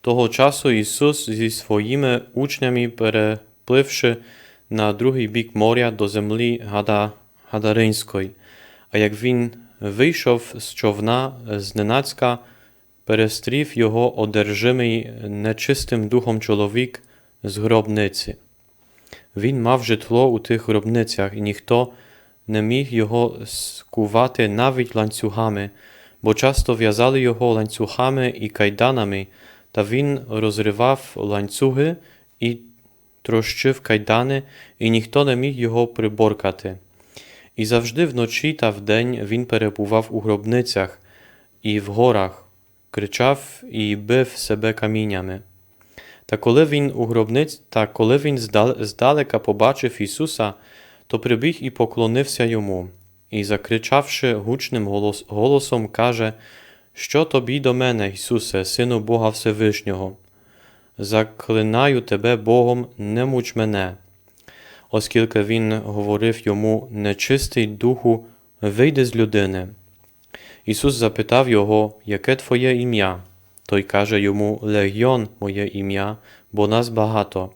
Того часу Ісус зі своїми учнями, перепливши на другий бік моря до землі Гада, Гадаринської. А як він вийшов з човна, зненацька перестрів його одержимий нечистим духом чоловік з гробниці. Він мав житло у тих гробницях, і ніхто не міг його скувати навіть ланцюгами, бо часто в'язали його ланцюгами і кайданами, та він розривав ланцюги і трощив кайдани, і ніхто не міг його приборкати. І завжди вночі та вдень він перебував у гробницях і в горах, кричав і бив себе каміннями. Та коли він у гробниць, та коли він здалека побачив Ісуса, то прибіг і поклонився йому, і, закричавши гучним голос, голосом, каже, Що тобі до мене, Ісусе, Сину Бога Всевишнього? Заклинаю тебе Богом, не муч мене. Оскільки він говорив йому, нечистий духу, вийди з людини. Ісус запитав його, яке твоє ім'я? Той каже йому Легіон моє ім'я, бо нас багато.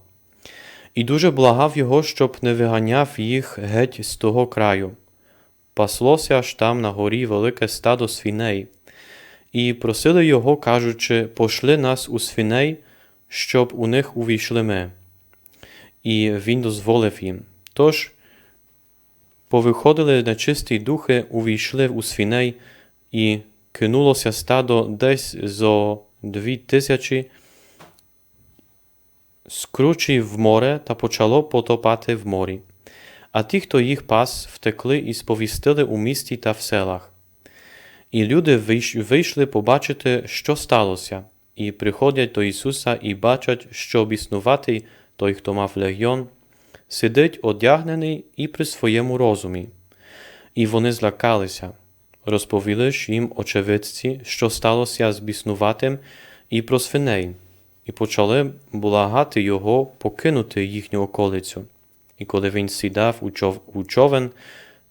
І дуже благав його, щоб не виганяв їх геть з того краю. Паслося ж там на горі велике стадо свиней, і просили його, кажучи, пошли нас у свиней, щоб у них увійшли ми. І він дозволив їм. Тож повиходили нечисті духи, увійшли у свиней, і кинулося стадо десь зо дві тисячі, скручив в море та почало потопати в морі. А ті, хто їх пас, втекли і сповістили у місті та в селах. І люди вийшли побачити, що сталося, і приходять до Ісуса і бачать, що біснуватий, той, хто мав легіон, сидить одягнений і при своєму розумі. І вони злякалися. Розповіли ж їм очевидці, що сталося з біснуватим, і про свиней, і почали благати його покинути їхню околицю. І коли він сідав у човен,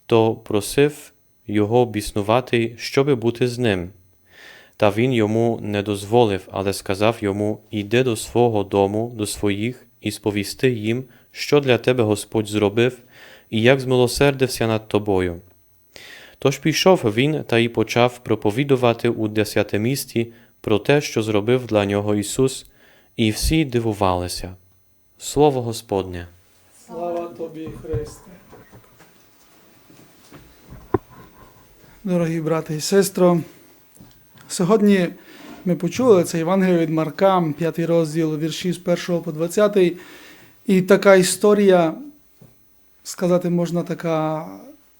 то просив його біснуватий, щоби бути з ним. Та він йому не дозволив, але сказав йому: Іди до свого дому, до своїх, і сповісти їм, що для тебе Господь зробив, і як змилосердився над тобою. Тож пішов він та й почав проповідувати у десятимісті про те, що зробив для нього Ісус, і всі дивувалися. Слово Господнє. Слава тобі, Христе. Дорогі брати і сестри, сьогодні ми почули це Євангеліє від Марка, 5 розділ вірші з 1 по 20. І така історія, сказати можна така,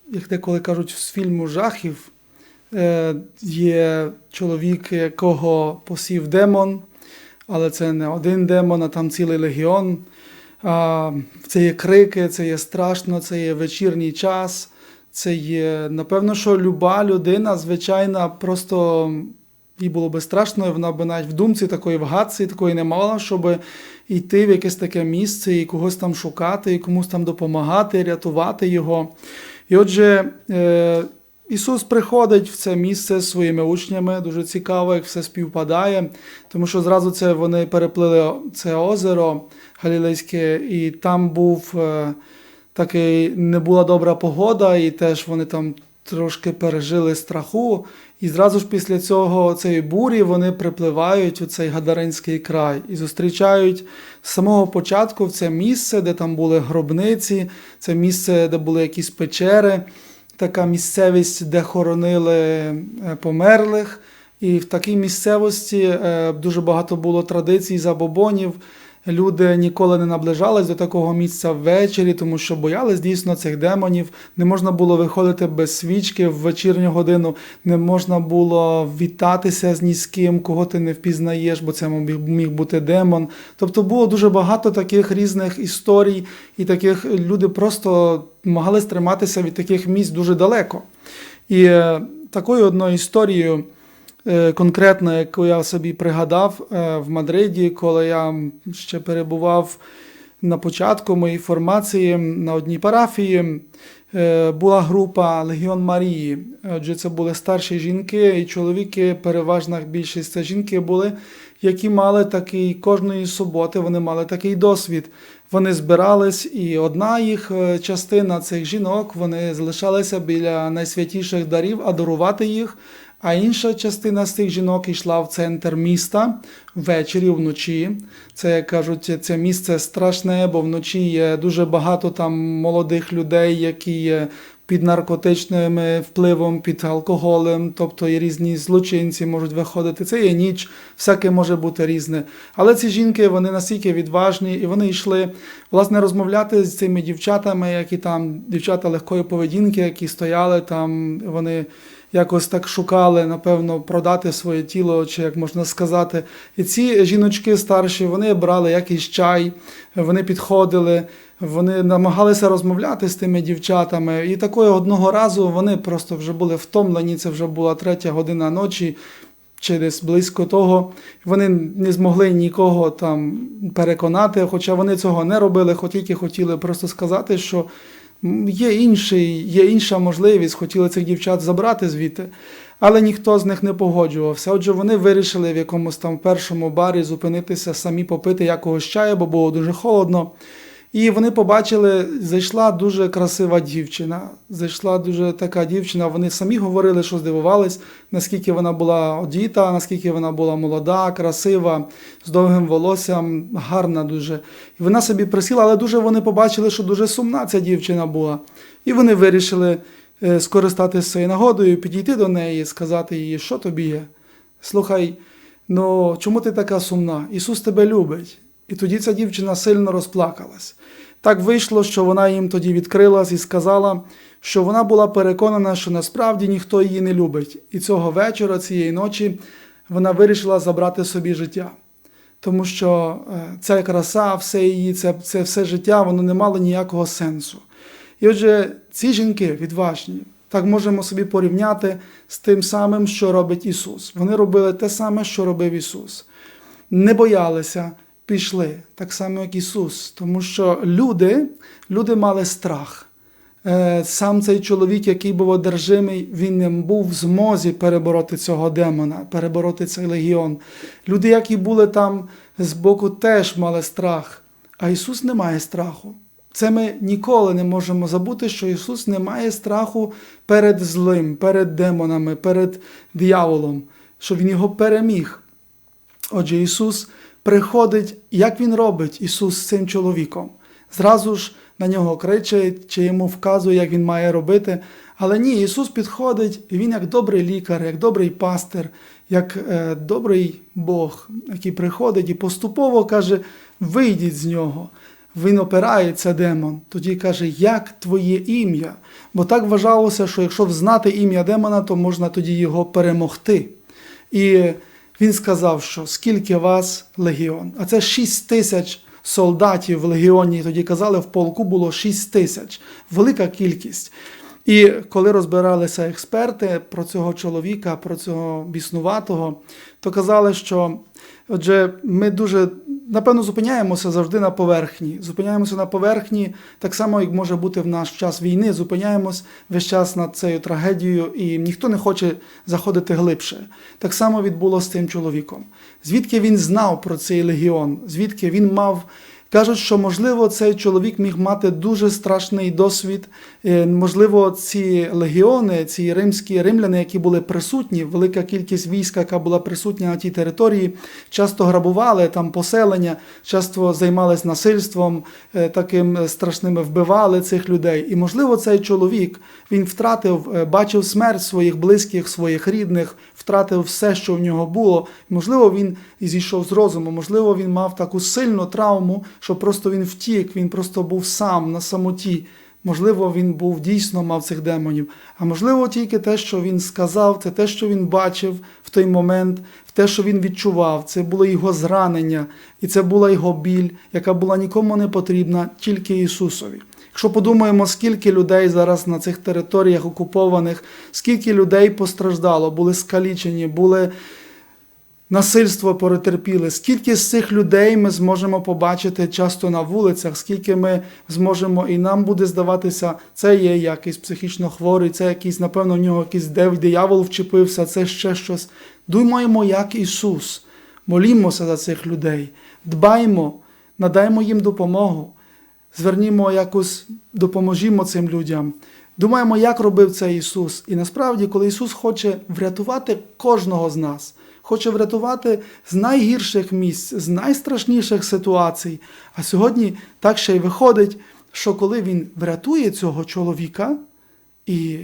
як деколи кажуть, з фільму жахів. Е, Є чоловік, якого посів демон, але це не один демон, а там цілий легіон. Це є крики, це є страшно, це є вечірній час. Це є, напевно, що люба людина, звичайна, просто їй було би страшно, вона б навіть в думці такої в гадці такої не мала, щоб йти в якесь таке місце і когось там шукати, і комусь там допомагати, рятувати його. І отже, е, Ісус приходить в це місце зі своїми учнями. Дуже цікаво, як все співпадає, тому що зразу це вони переплили це озеро Галілейське, і там був такий не була добра погода, і теж вони там трошки пережили страху. І зразу ж після цього цієї бурі вони припливають у цей Гадаринський край і зустрічають з самого початку це місце, де там були гробниці, це місце, де були якісь печери така місцевість, де хоронили е, померлих. І в такій місцевості е, дуже багато було традицій забобонів. Люди ніколи не наближались до такого місця ввечері, тому що боялись дійсно цих демонів. Не можна було виходити без свічки в вечірню годину, не можна було вітатися з ні з ким, кого ти не впізнаєш, бо це міг, бути демон. Тобто було дуже багато таких різних історій, і таких люди просто намагались триматися від таких місць дуже далеко. І е, такою одною історією. Е, Конкретно, яку я собі пригадав е, в Мадриді, коли я ще перебував на початку моєї формації на одній парафії, е, була група Легіон Марії. Отже, це були старші жінки і чоловіки, переважна більшість це жінки були, які мали такий кожної суботи, вони мали такий досвід. Вони збирались, і одна їх частина цих жінок вони залишалися біля найсвятіших дарів, адарувати їх. А інша частина з цих жінок йшла в центр міста ввечері, вночі. Це, як кажуть, це місце страшне, бо вночі є дуже багато там молодих людей, які є під наркотичним впливом, під алкоголем, тобто і різні злочинці можуть виходити. Це є ніч, всяке може бути різне. Але ці жінки вони настільки відважні, і вони йшли власне розмовляти з цими дівчатами, які там дівчата легкої поведінки, які стояли там, вони якось так шукали, напевно, продати своє тіло, чи як можна сказати. І ці жіночки старші, вони брали якийсь чай, вони підходили, вони намагалися розмовляти з тими дівчатами. І такого одного разу вони просто вже були втомлені, це вже була третя година ночі. Десь близько того, вони не змогли нікого там переконати, хоча вони цього не робили, хоч тільки хотіли просто сказати, що є інший, є інша можливість, хотіли цих дівчат забрати звідти, але ніхто з них не погоджувався. Отже, вони вирішили в якомусь там першому барі зупинитися, самі попити якогось чаю, бо було дуже холодно. І вони побачили, зайшла дуже красива дівчина. Зайшла дуже така дівчина. Вони самі говорили, що здивувались, наскільки вона була одіта, наскільки вона була молода, красива, з довгим волоссям, гарна дуже. І вона собі присіла, але дуже вони побачили, що дуже сумна ця дівчина була. І вони вирішили е, скористатися цією нагодою, підійти до неї, сказати їй, що тобі є. Слухай, ну чому ти така сумна? Ісус тебе любить. І тоді ця дівчина сильно розплакалась. Так вийшло, що вона їм тоді відкрилась і сказала, що вона була переконана, що насправді ніхто її не любить. І цього вечора, цієї ночі, вона вирішила забрати собі життя. Тому що е, ця краса, все її, це, це все життя, воно не мало ніякого сенсу. І отже, ці жінки відважні, так можемо собі порівняти з тим самим, що робить Ісус. Вони робили те саме, що робив Ісус. Не боялися, пішли, так само, як Ісус. Тому що люди, люди мали страх. Е, Сам цей чоловік, який був одержимий, він не був в змозі перебороти цього демона, перебороти цей легіон. Люди, які були там збоку, теж мали страх. А Ісус не має страху. Це ми ніколи не можемо забути, що Ісус не має страху перед злим, перед демонами, перед дияволом, що Він його переміг. Отже, Ісус приходить, як Він робить Ісус з цим чоловіком. Зразу ж на нього кричить, чи йому вказує, як він має робити. Але ні, Ісус підходить, і Він як добрий лікар, як добрий пастир, як е, добрий Бог, який приходить і поступово каже: вийдіть з нього. Він опирається демон. Тоді каже, як твоє ім'я? Бо так вважалося, що якщо знати ім'я демона, то можна тоді його перемогти. І він сказав, що скільки вас легіон? А це 6 тисяч солдатів в легіоні. Тоді казали, в полку було 6 тисяч. Велика кількість. І коли розбиралися експерти про цього чоловіка, про цього біснуватого, то казали, що отже, ми дуже напевно зупиняємося завжди на поверхні. Зупиняємося на поверхні, так само, як може бути в наш час війни. Зупиняємось весь час над цією трагедією, і ніхто не хоче заходити глибше. Так само відбулося з цим чоловіком. Звідки він знав про цей легіон? Звідки він мав. Кажуть, що можливо цей чоловік міг мати дуже страшний досвід. Е, Можливо, ці легіони, ці римські римляни, які були присутні, велика кількість війська, яка була присутня на тій території, часто грабували там поселення, часто займались насильством, е, таким страшним вбивали цих людей. І можливо, цей чоловік він втратив, е, бачив смерть своїх близьких, своїх рідних, втратив все, що в нього було. Можливо, він зійшов з розуму, можливо, він мав таку сильну травму, що просто він втік, він просто був сам на самоті. Можливо, він був дійсно мав цих демонів. А можливо, тільки те, що він сказав, це те, що він бачив в той момент, в те, що він відчував. Це було його зранення, і це була його біль, яка була нікому не потрібна, тільки Ісусові. Якщо подумаємо, скільки людей зараз на цих територіях окупованих, скільки людей постраждало, були скалічені, були насильство перетерпіли, скільки з цих людей ми зможемо побачити часто на вулицях, скільки ми зможемо, і нам буде здаватися, це є якийсь психічно хворий, це якийсь, напевно, в нього якийсь диявол вчепився, це ще щось. Думаємо, як Ісус. Молімося за цих людей, дбаймо, надаймо їм допомогу, звернімо якось, допоможімо цим людям. Думаємо, як робив це Ісус. І насправді, коли Ісус хоче врятувати кожного з нас, хоче врятувати з найгірших місць, з найстрашніших ситуацій. А сьогодні так ще й виходить, що коли Він врятує цього чоловіка, і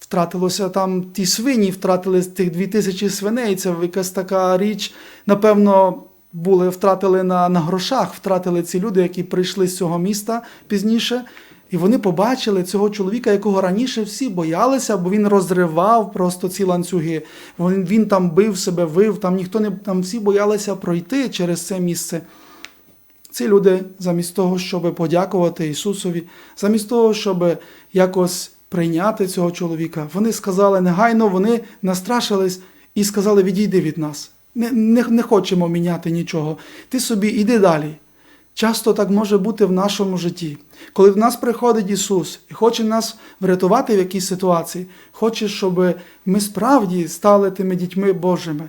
втратилося там ті свині, втратили тих дві тисячі свиней. Це якась така річ, напевно, були втратили на, на грошах, втратили ці люди, які прийшли з цього міста пізніше. І вони побачили цього чоловіка, якого раніше всі боялися, бо він розривав просто ці ланцюги. Він, він там бив себе, вив, там ніхто не там всі боялися пройти через це місце. Ці люди, замість того, щоб подякувати Ісусові, замість того, щоб якось прийняти цього чоловіка, вони сказали негайно, вони настрашились і сказали: відійди від нас. Не, не, не хочемо міняти нічого. Ти собі іди далі. Часто так може бути в нашому житті. Коли в нас приходить Ісус і хоче нас врятувати в якійсь ситуації, хоче, щоб ми справді стали тими дітьми Божими.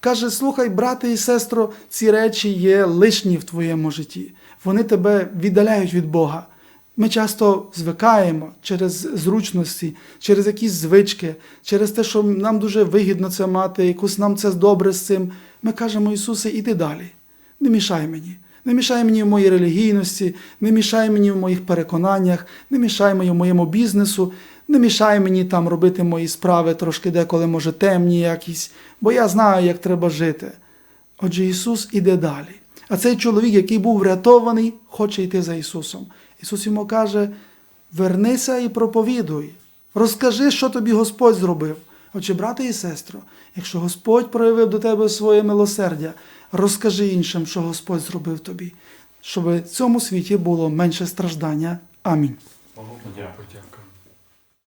Каже: слухай, брате і сестро, ці речі є лишні в твоєму житті. Вони тебе віддаляють від Бога. Ми часто звикаємо через зручності, через якісь звички, через те, що нам дуже вигідно це мати, якось нам це добре з цим. Ми кажемо, Ісусе, іди далі, не мішай мені. Не мішай мені в моїй релігійності, не мішай мені в моїх переконаннях, не мішай мені в моєму бізнесу, не мішай мені там робити мої справи трошки деколи, може, темні якісь, бо я знаю, як треба жити. Отже, Ісус іде далі. А цей чоловік, який був врятований, хоче йти за Ісусом. Ісус йому каже: вернися і проповідуй, розкажи, що тобі Господь зробив. Отже, брате і сестро, якщо Господь проявив до тебе своє милосердя, розкажи іншим, що Господь зробив тобі, щоб в цьому світі було менше страждання. Амінь. Подяка.